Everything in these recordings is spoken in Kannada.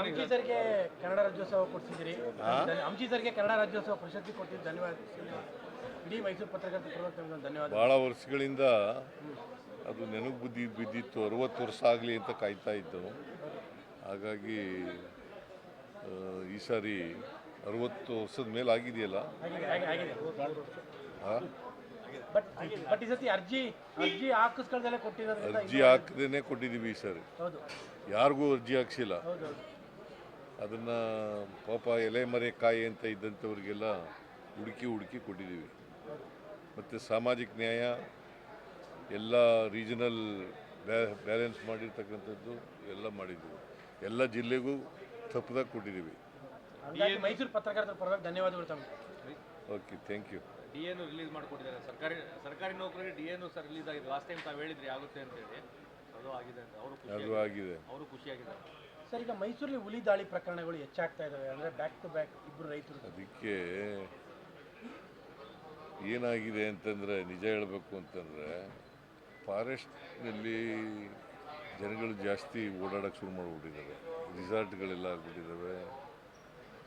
ಅಂಚಿ ಸರ್ಗೆ ಕನ್ನಡ ರಾಜ್ಯೋತ್ಸವ ಕೊಡ್ತಿದ್ದೀರಿ ಅಂಚಿ ಸರ್ಗೆ ಕನ್ನಡ ರಾಜ್ಯೋತ್ಸವ ಪ್ರಶಸ್ತಿ ಕೊಟ್ಟಿದ್ದು ಧನ್ಯವಾದ. ಇಡೀ ಮೈಸೂರು ಪತ್ರಕರ್ತರ ಧನ್ಯವಾದ. ಭಾಳ ವರ್ಷಗಳಿಂದ ಅದು ನೆನಪು ಬುದ್ಧಿ ಬಿದ್ದಿತ್ತು. ಅರವತ್ತು ವರ್ಷ ಆಗಲಿ ಅಂತ ಕಾಯ್ತಾ ಇದ್ದು. ಹಾಗಾಗಿ ಈ ಸಾರಿ ಅರವತ್ತು ವರ್ಷದ ಮೇಲೆ ಆಗಿದೆಯಲ್ಲ ಆಗಿದೆ ಆಗಿದೆ ಆಗಿದೆ ಆ? ಬಟ್ ಬಟ್ ಈ ಸತಿ ಅರ್ಜಿ ಅರ್ಜಿ ಹಾಕಿಸ್ಕೊಳ್ದಲ್ಲೇ ಕೊಟ್ಟಿರೋದ್ರಿಂದ ಅರ್ಜಿ ಹಾಕದೇನೆ ಕೊಟ್ಟಿದ್ದೀವಿ ಸರ್ ಸಾರಿ ಹೌದು ಯಾರಿಗೂ ಅರ್ಜಿ ಹಾಕ್ಸಿಲ್ಲ ಹೌದು ಅದನ್ನು ಪಾಪ ಎಲೆ ಮರೆ ಕಾಯಿ ಅಂತ ಇದ್ದಂಥವ್ರಿಗೆಲ್ಲ ಹುಡುಕಿ ಹುಡುಕಿ ಕೊಟ್ಟಿದ್ದೀವಿ ಮತ್ತು ಸಾಮಾಜಿಕ ನ್ಯಾಯ ಎಲ್ಲ ರೀಜನಲ್ ಬ್ಯಾಲೆನ್ಸ್ ಮಾಡಿರ್ತಕ್ಕಂಥದ್ದು ಎಲ್ಲ ಮಾಡಿದ್ದೀವಿ ಎಲ್ಲ ಜಿಲ್ಲೆಗೂ ತಪ್ಪದಾಗ ಕೊಟ್ಟಿದ್ದೀವಿ ಹಂಗಾಗಿ ಮೈಸೂರು ಪತ್ರಕರ್ತರ ಪರವಾಗಿ ಧನ್ಯವಾದಗಳು ತಮಗೆ ಓಕೆ ಥ್ಯಾಂಕ್ ಯು ಡಿ ಎನು ರಿಲೀಸ್ ಮಾಡಿಕೊಟ್ಟಿದ್ದಾರೆ. ಸರ್ಕಾರಿ ಸರ್ಕಾರಿ ನೌಕರರಿಗೆ ಡಿ ಎನು ಸರ್ ರಿಲೀಸ್ ಆಗಿದೆ. ಲಾಸ್ಟ್ ಟೈಮ್ ತಾವು ಹೇಳಿದ್ರಿ ಆಗುತ್ತೆ ಅಂತೇಳಿ. ಅದು ಆಗಿದೆ ಅಂತ. ಅವರು ಖುಷಿ ಅದು ಆಗಿದೆ. ಅವರು ಖುಷಿಯಾಗಿದ್ದಾರೆ ಸರ್ ಈಗ ಮೈಸೂರಲ್ಲಿ ಹುಲಿ ದಾಳಿ ಪ್ರಕರಣಗಳು ಹೆಚ್ಚಾಗ್ತಾ ಇದಾವೆ. ಅಂದ್ರೆ ಬ್ಯಾಕ್ ಟು ಬ್ಯಾಕ್ ಇಬ್ಬರು ರೈತರು. ಅದಕ್ಕೆ ಏನಾಗಿದೆ ಅಂತಂದರೆ ನಿಜ ಹೇಳಬೇಕು ಅಂತಂದರೆ ಫಾರೆಸ್ಟ್ನಲ್ಲಿ ಜನಗಳು ಜಾಸ್ತಿ ಓಡಾಡೋಕ್ಕೆ ಶುರು ಮಾಡಿಬಿಟ್ಟಿದ್ದಾರೆ. ರಿಸಾರ್ಟ್ಗಳೆಲ್ಲ ಆಗ್ಬಿಟ್ಟಿದ್ದಾವೆ.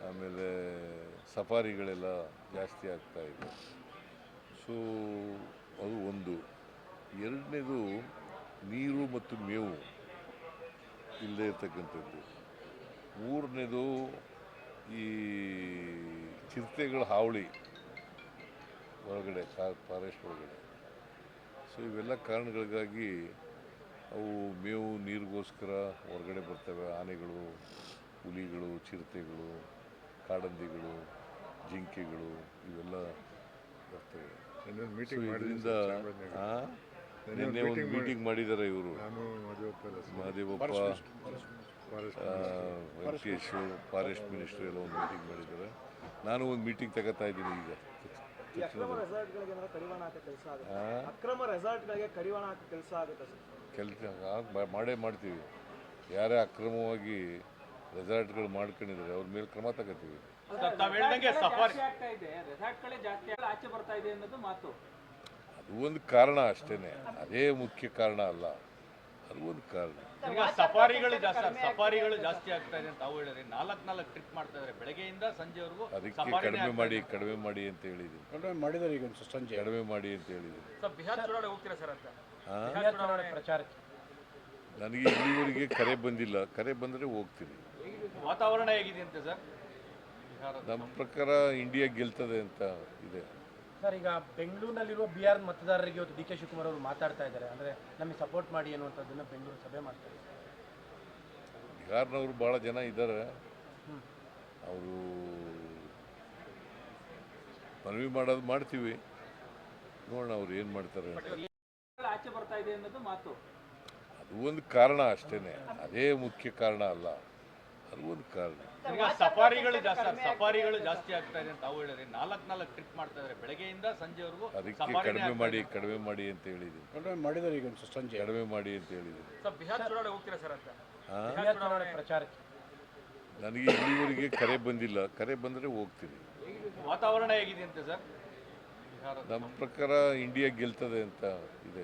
ಆಮೇಲೆ ಸಫಾರಿಗಳೆಲ್ಲ ಜಾಸ್ತಿ ಆಗ್ತಾ ಇದೆ. ಸೊ ಅದು ಒಂದು. ಎರಡನೇದು ನೀರು ಮತ್ತು ಮೇವು ಇಲ್ಲದೆ ಇರ್ತಕ್ಕಂಥದ್ದು. ಮೂರನೇದು ಈ ಚಿರತೆಗಳ ಹಾವಳಿ ಒಳಗಡೆ ಫಾರೆಸ್ಟ್ ಒಳಗಡೆ. ಸೊ ಇವೆಲ್ಲ ಕಾರಣಗಳಿಗಾಗಿ ಅವು ಮೇವು, ನೀರಿಗೋಸ್ಕರ ಹೊರಗಡೆ ಬರ್ತವೆ. ಆನೆಗಳು, ಹುಲಿಗಳು, ಚಿರತೆಗಳು, ಕಾಡಂದಿಗಳು. ಜಿಂಕೆಗಳು ಇವೆಲ್ಲ ಬರ್ತವೆ. ಮೀಟಿಂಗ್ ಇದರಿಂದ ಆ? ನೆನ್ನೆ ನಿನ್ನೆ ಒಂದು ಒಂದು ಮೀಟಿಂಗ್ ಮಾಡಿದ್ದಾರೆ ಇವರು. Mahadevappa Venkatesh forest ministry. ಎಲ್ಲ ಒಂದು ಮೀಟಿಂಗ್ ಮಾಡಿದ್ದಾರೆ. ನಾನು ಒಂದು ಮೀಟಿಂಗ್ ತಗೋತಾ ಇದ್ದೀನಿ ಈಗ. ಕೆಲಸ ಮಾಡೇ ಮಾಡ್ತೀವಿ. ಯಾರೇ ಅಕ್ರಮವಾಗಿ ರೆಸಾರ್ಟ್ಗಳು ಮಾಡ್ಕೊಂಡಿದ್ದಾರೆ ಅವ್ರ ಮೇಲೆ ಕ್ರಮ ತಗೋತೀವಿ. ತಾವು ಹೇಳ್ದಂಗೆ ಸಫಾರಿ. ಆಗ್ತಾ ಇದೆ. ರೆಸಾರ್ಟ್ಗಳೇ ಜಾಸ್ತಿ ಆಗಿ ಆಚೆ ಬರ್ತಾ ಇದೆ ಅನ್ನೋದು ಮಾತು. ಅದು ಒಂದು ಕಾರಣ ಅಷ್ಟೇನೆ. ಅದೇ ಮುಖ್ಯ ಕಾರಣ ಅಲ್ಲ. ಅದು ಒಂದು ಕಾರಣ. ಸಫಾರಿಗಳು ಜಾಸ್ತಿ ಸಫಾರಿಗಳು ಜಾಸ್ತಿ ಆಗ್ತಾ ಇದೆ ಅಂತ ತಾವು ಹೇಳಿದ್ರೆ ನಾಲ್ಕು ನಾಲ್ಕು ಟ್ರಿಪ್ ಮಾಡ್ತಾ ಇದ್ದಾರೆ ಬೆಳಗ್ಗೆಯಿಂದ ಸಂಜೆವರೆಗೂ ಅದಕ್ಕೆ ಕಡಿಮೆ ಮಾಡಿ ಕಡಿಮೆ ಮಾಡಿ ಅಂತ ಹೇಳಿದ್ದೀನಿ. ಕಡಿಮೆ ಮಾಡಿದ್ದಾರೆ ಈಗ ಒಂದು ಸಂಜೆ. ಕಡಿಮೆ ಮಾಡಿ ಅಂತ ಹೇಳಿದ್ದೀನಿ. ಸರ್ ಬಿಹಾರ್ ಚುನಾವಣೆ ಹೋಗ್ತೀರಾ ಸರ್ ಅಂತ? ಬಿಹಾರ್ ಚುನಾವಣೆ ಪ್ರಚಾರಕ್ಕೆ. ನನಗೆ ಇಲ್ಲಿವರೆಗೆ ಕರೆ ಬಂದಿಲ್ಲ. ಕರೆ ಬಂದರೆ ಹೋಗ್ತೀನಿ. ವಾತಾವರಣ ಹೇಗಿದೆ ಅಂತೆ ಸರ್? ನಮ್ಮ ಪ್ರಕಾರ ಇಂಡಿಯಾ ಗೆಲ್ತದೆ ಅಂತ ಇದೆ. ಸರ್ ಈಗ ಬೆಂಗಳೂರಿನಲ್ಲಿರುವ ಆರ್ ಮತದಾರರಿಗೆ ಇವತ್ತು ಡಿ ಕೆ ಶಿವಕುಮಾರ್ ಅವರು ಮಾತಾಡ್ತಾ ಇದ್ದಾರೆ. ಅಂದರೆ ನಮಗೆ ಸಪೋರ್ಟ್ ಮಾಡಿ ಅನ್ನುವಂಥದ್ದನ್ನು ಬೆಂಗಳೂರು ಸಭೆ ಮಾಡ್ತಾರೆ ಬಿಹಾರ್ನವರು ಭಾಳ ಜನ ಇದ್ದಾರೆ. ಅವರು ಮನವಿ ಮಾಡೋದು ಮಾಡ್ತೀವಿ. ನೋಡೋಣ ಅವ್ರು ಏನು ಮಾಡ್ತಾರೆ ಅದು ಒಂದು ಕಾರಣ ಅಷ್ಟೇ ಅದೇ ಮುಖ್ಯ ಕಾರಣ ಅಲ್ಲ. ಅದು ಒಂದು ಕಾರಣ. ಈಗ ಸಫಾರಿಗಳು ಜಾಸ್ತಿ ಸಫಾರಿಗಳು ಜಾಸ್ತಿ ಆಗ್ತಾ ಇದೆ ಅಂತ ತಾವು ಹೇಳಿದ್ರೆ ನಾಲ್ಕು ನಾಲ್ಕು ಟ್ರಿಪ್ ಮಾಡ್ತಾ ಇದ್ದಾರೆ ಬೆಳಗ್ಗೆಯಿಂದ ಸಂಜೆವರೆಗೂ ಅದಕ್ಕೆ ಕಡಿಮೆ ಮಾಡಿ. ಕಡಿಮೆ ಮಾಡಿ ಅಂತ ಹೇಳಿದ್ದೀನಿ. ಕಡಿಮೆ ಮಾಡಿದ್ದಾರೆ ಈಗ ಒಂದು ಸಂಜೆ. ಕಡಿಮೆ ಮಾಡಿ ಅಂತ ಹೇಳಿದ್ದೀನಿ. ಸರ್ ಬಿಹಾರ್ ಚುನಾವಣೆ ಹೋಗ್ತೀರಾ ಸರ್ ಅಂತ? ಬಿಹಾರ್ ಚುನಾವಣೆ ಪ್ರಚಾರಕ್ಕೆ. ನನಗೆ ಇಲ್ಲಿವರೆಗೆ ಕರೆ ಬಂದಿಲ್ಲ. ಕರೆ ಬಂದರೆ ಹೋಗ್ತೀನಿ. ವಾತಾವರಣ ಹೇಗಿದೆ ಅಂತ ಸರ್? ನಮ್ಮ ಪ್ರಕಾರ ಇಂಡಿಯಾ ಗೆಲ್ತದೆ ಅಂತ ಇದೆ.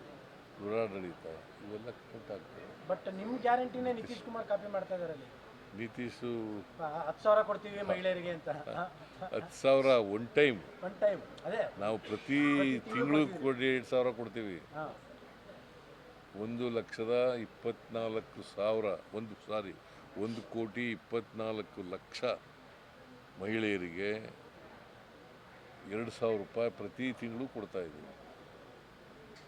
ದುರಾಡಳಿತ ಇವೆಲ್ಲ ಕೌಂಟ್ ಬಟ್ ನಿಮ್ಮ ಗ್ಯಾರಂಟಿನೇ ನಿತೀಶ್ ಕುಮಾರ್ ಕಾಪಿ ಮಾಡ್ತಾ ಇದ್ದಾರೆ ಅಲ್ಲಿ. ನಿತೀಶು ಹತ್ತು ಸಾವಿರ ಕೊಡ್ತೀವಿ ಮಹಿಳೆಯರಿಗೆ ಅಂತ. ಹತ್ತು ಸಾವಿರ ಒನ್ ಟೈಮ್ ಒನ್ ಟೈಮ್ ಅದೇ. ನಾವು ಪ್ರತಿ ತಿಂಗಳು ಕೊಡಿ ಎರಡು ಸಾವಿರ ಕೊಡ್ತೀವಿ. ಒಂದು ಲಕ್ಷದ ಇಪ್ಪತ್ನಾಲ್ಕು ಸಾವಿರ ಒಂದು ಸಾರಿ ಒಂದು ಕೋಟಿ ಇಪ್ಪತ್ನಾಲ್ಕು ಲಕ್ಷ ಮಹಿಳೆಯರಿಗೆ ಎರಡು ಸಾವಿರ ರೂಪಾಯಿ ಪ್ರತಿ ತಿಂಗಳು ಕೊಡ್ತಾ ಇದ್ದೀವಿ ಅಲ್ಲ ನಿಮಗೆ ವರ್ಕ್ ಆದಾಗ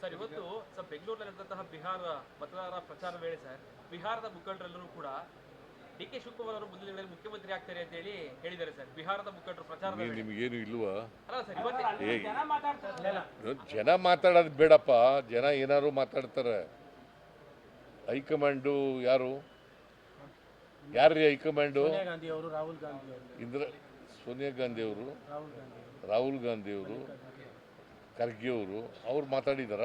ಸರ್ ಇವತ್ತು ಸರ್ ಬೆಂಗಳೂರಿನಲ್ಲಿರುವಂತಹ ಬಿಹಾರ ಮತದಾರರ ಪ್ರಚಾರ ವೇಳೆ ಸರ್ ಬಿಹಾರದ ಮುಖಂಡರೆಲ್ಲರೂ ಕೂಡ ಡಿ ಕೆ ಶಿವಕುಮಾರ್ ಅವರು ಮುಂದಿನ ದಿನಗಳಲ್ಲಿ ಮುಖ್ಯಮಂತ್ರಿ ಆಗ್ತಾರೆ ಅಂತ ಹೇಳಿ ಹೇಳಿದ್ದಾರೆ ಸರ್ ಬಿಹಾರದ ಮುಖಂಡರು ಪ್ರಚಾರ ನಿಮಗೇನು ಇಲ್ವಾ? ಅಲ್ಲ ಸರ್ ಇವತ್ತು ಜನ ಮಾತಾಡ್ತಾರೆ. ಜನ ಮಾತಾಡೋದು ಬೇಡಪ್ಪ ಜನ ಏನಾದ್ರು ಮಾತಾಡ್ತಾರೆ. ಹೈಕಮಾಂಡು ಯಾರು? ಯಾರ್ರೀ ಹೈಕಮಾಂಡು? ಸೋನಿಯಾ ಗಾಂಧಿ ಅವರು ರಾಹುಲ್ ಗಾಂಧಿ ಇಂದ್ರ ಸೋನಿಯಾ ಗಾಂಧಿ ಅವರು ರಾಹುಲ್ ಗಾಂಧಿ ಅವರು. ಖರ್ಗೆ ಅವರು ಅವ್ರು ಮಾತಾಡಿದಾರ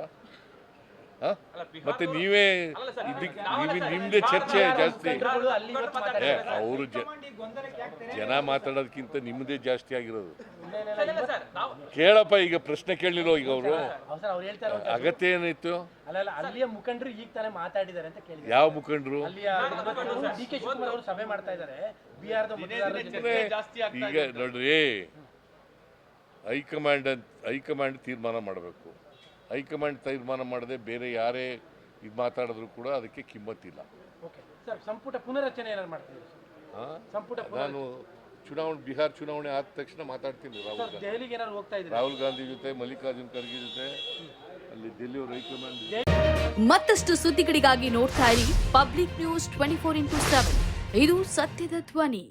ಮತ್ತೆ ನೀವೇ ಇದಕ್ಕೆ ಸರ್, ಚರ್ಚೆ ಜಾಸ್ತಿ. ಅವರು ಜನ ಮಾತಾಡೋದಕ್ಕಿಂತ ನಿಮ್ಮದೇ ಜಾಸ್ತಿ ಆಗಿರೋದು. ಕೇಳಪ್ಪ ಈಗ ಪ್ರಶ್ನೆ ಕೇಳಿರೋ ಈಗ ಅವರು? ಅಗತ್ಯ ಏನಿತ್ತು ಅಲ್ಲ ಅಲ್ಲ ಅಲ್ಲಿಯ ಮುಖಂಡರು ಈಗ ತಾನೇ ಮಾತಾಡಿದ್ದಾರೆ ಅಂತ ಕೇಳಿದ್ರು ಯಾವ ಮುಖಂಡರು? ಅಲ್ಲಿಯ ಡಿ ಕೆ ಶಿವಕುಮಾರ್ ಅವರು ಸಭೆ ಮಾಡ್ತಾ ಇದ್ದಾರೆ. ಈಗ ನೋಡ್ರಿ ಹೈಕಮಾಂಡ್ ಅಂತ ಹೈಕಮಾಂಡ್ ತೀರ್ಮಾನ ಮಾಡಬೇಕು. ಹೈಕಮಾಂಡ್ ತೀರ್ಮಾನ ಮಾಡದೆ ಬೇರೆ ಯಾರೇ ಇದು ಮಾತಾಡಿದ್ರು ಕೂಡ ಅದಕ್ಕೆ ಕಿಮ್ಮತ್ತಿಲ್ಲ. ಓಕೆ ಸರ್ ಸಂಪುಟ ಪುನರಚನೆ ನಾನು ಚುನಾವಣೆ ಬಿಹಾರ್ ಚುನಾವಣೆ ಆದ ತಕ್ಷಣ ಮಾತಾಡ್ತೀನಿ ರಾಹುಲ್ ಸರ್ ಗಾಂಧಿ. ದೆಹಲಿಗೆ ಏನಾರು ಹೋಗ್ತಾ ಇದ್ದೀರಿ? ರಾಹುಲ್ ಗಾಂಧಿ ಜೊತೆ ಮಲ್ಲಿಕಾರ್ಜುನ್ ಖರ್ಗೆ ಜೊತೆ ಅಲ್ಲಿ ಡೆಲ್ಲಿಯವ್ರ ಹೈಕಮಾಂಡ್ ಮತ್ತಷ್ಟು ಸುದ್ದಿಗಳಿಗಾಗಿ ನೋಡ್ತಾ ಇರಿ public news twenty four into seven. ಇದು ಸತ್ಯದ ಧ್ವನಿ.